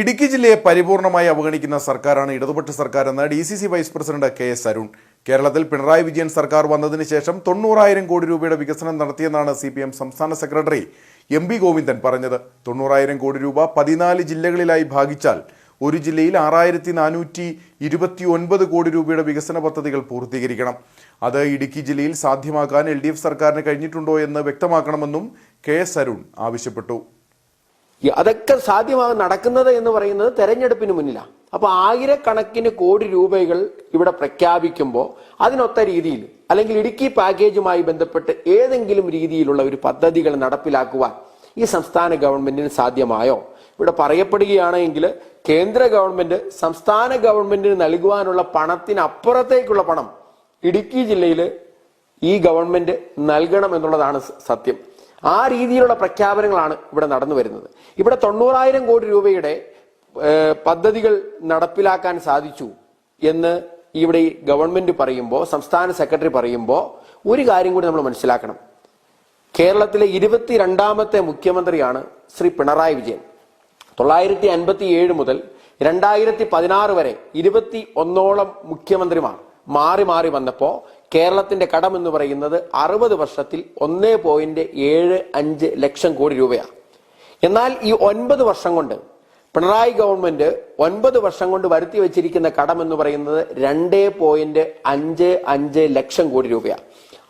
ഇടുക്കി ജില്ലയെ പരിപൂർണമായി അവഗണിക്കുന്ന സർക്കാരാണ് ഇടതുപക്ഷ സർക്കാരെന്ന് D C C vice president K S Arun. കേരളത്തിൽ പിണറായി വിജയൻ സർക്കാർ വന്നതിന് ശേഷം തൊണ്ണൂറായിരം കോടി രൂപയുടെ വികസനം നടത്തിയെന്നാണ് സി പി എം സംസ്ഥാന സെക്രട്ടറി എം പി ഗോവിന്ദൻ പറഞ്ഞത്. തൊണ്ണൂറായിരം കോടി രൂപ പതിനാല് ജില്ലകളിലായി ഭാഗിച്ചാൽ ഒരു ജില്ലയിൽ ആറായിരത്തി നാനൂറ്റി ഇരുപത്തി ഒൻപത് കോടി രൂപയുടെ വികസന പദ്ധതികൾ പൂർത്തീകരിക്കണം. അത് ഇടുക്കി ജില്ലയിൽ സാധ്യമാക്കാൻ എൽ ഡി എഫ് സർക്കാരിന് കഴിഞ്ഞിട്ടുണ്ടോ എന്ന് വ്യക്തമാക്കണമെന്നും കെ എസ് അരുൺ ആവശ്യപ്പെട്ടു. അതൊക്കെ സാധ്യമാകും നടക്കുന്നത് എന്ന് പറയുന്നത് തെരഞ്ഞെടുപ്പിന് മുന്നിലാണ് അപ്പൊ ആയിരക്കണക്കിന് കോടി രൂപകൾ ഇവിടെ പ്രഖ്യാപിക്കുമ്പോൾ അതിനൊത്ത രീതിയിൽ അല്ലെങ്കിൽ ഇടുക്കി പാക്കേജുമായി ബന്ധപ്പെട്ട് ഏതെങ്കിലും രീതിയിലുള്ള ഒരു പദ്ധതികൾ നടപ്പിലാക്കുവാൻ ഈ സംസ്ഥാന ഗവൺമെന്റിന് സാധ്യമായോ? ഇവിടെ പറയപ്പെടുകയാണെങ്കിൽ കേന്ദ്ര ഗവൺമെന്റ് സംസ്ഥാന ഗവൺമെന്റിന് നൽകുവാനുള്ള പണത്തിനപ്പുറത്തേക്കുള്ള പണം ഇടുക്കി ജില്ലയിൽ ഈ ഗവൺമെന്റ് നൽകണം എന്നുള്ളതാണ് സത്യം. ആ രീതിയിലുള്ള പ്രഖ്യാപനങ്ങളാണ് ഇവിടെ നടന്നു വരുന്നത്. ഇവിടെ തൊണ്ണൂറായിരം കോടി രൂപയുടെ പദ്ധതികൾ നടപ്പിലാക്കാൻ സാധിച്ചു എന്ന് ഇവിടെ ഈ ഗവൺമെന്റ് പറയുമ്പോൾ സംസ്ഥാന സെക്രട്ടറി പറയുമ്പോൾ ഒരു കാര്യം കൂടി നമ്മൾ മനസ്സിലാക്കണം. കേരളത്തിലെ ഇരുപത്തിരണ്ടാമത്തെ മുഖ്യമന്ത്രിയാണ് ശ്രീ പിണറായി വിജയൻ. തൊള്ളായിരത്തി അൻപത്തി ഏഴ് മുതൽ രണ്ടായിരത്തി പതിനാറ് വരെ ഇരുപത്തി ഒന്നോളം മുഖ്യമന്ത്രിമാർ മാറി മാറി വന്നപ്പോ കേരളത്തിന്റെ കടം എന്ന് പറയുന്നത് അറുപത് വർഷത്തിൽ ഒന്നേ പോയിന്റ് ഏഴ് അഞ്ച് ലക്ഷം കോടി രൂപയാണ്. എന്നാൽ ഈ ഒൻപത് വർഷം കൊണ്ട് പിണറായി ഗവൺമെന്റ് ഒൻപത് വർഷം കൊണ്ട് വരുത്തി വെച്ചിരിക്കുന്ന കടം എന്ന് പറയുന്നത് രണ്ടേ പോയിന്റ് അഞ്ച് അഞ്ച് ലക്ഷം കോടി രൂപയാണ്.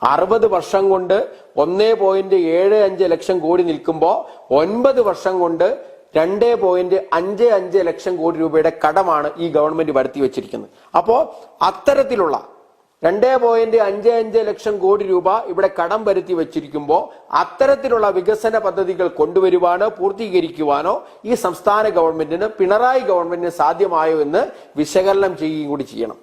അറുപത് വർഷം കൊണ്ട് ഒന്നേ പോയിന്റ് ഏഴ് അഞ്ച് ലക്ഷം കോടി നിൽക്കുമ്പോൾ ഒൻപത് വർഷം കൊണ്ട് രണ്ടേ പോയിന്റ് അഞ്ച് അഞ്ച് ലക്ഷം കോടി രൂപയുടെ കടമാണ് ഈ ഗവൺമെന്റ് വരുത്തി വെച്ചിരിക്കുന്നത്. അപ്പോ അത്തരത്തിലുള്ള രണ്ടേ പോയിന്റ് അഞ്ച് അഞ്ച് ലക്ഷം കോടി രൂപ ഇവിടെ കടം വരുത്തി വെച്ചിരിക്കുമ്പോൾ അത്തരത്തിലുള്ള വികസന പദ്ധതികൾ കൊണ്ടുവരുവാനോ പൂർത്തീകരിക്കുവാനോ ഈ സംസ്ഥാന ഗവൺമെന്റിന് പിണറായി ഗവൺമെന്റിന് സാധ്യമായോ എന്ന് വിശകലനം ചെയ്യുകയും കൂടി ചെയ്യണം.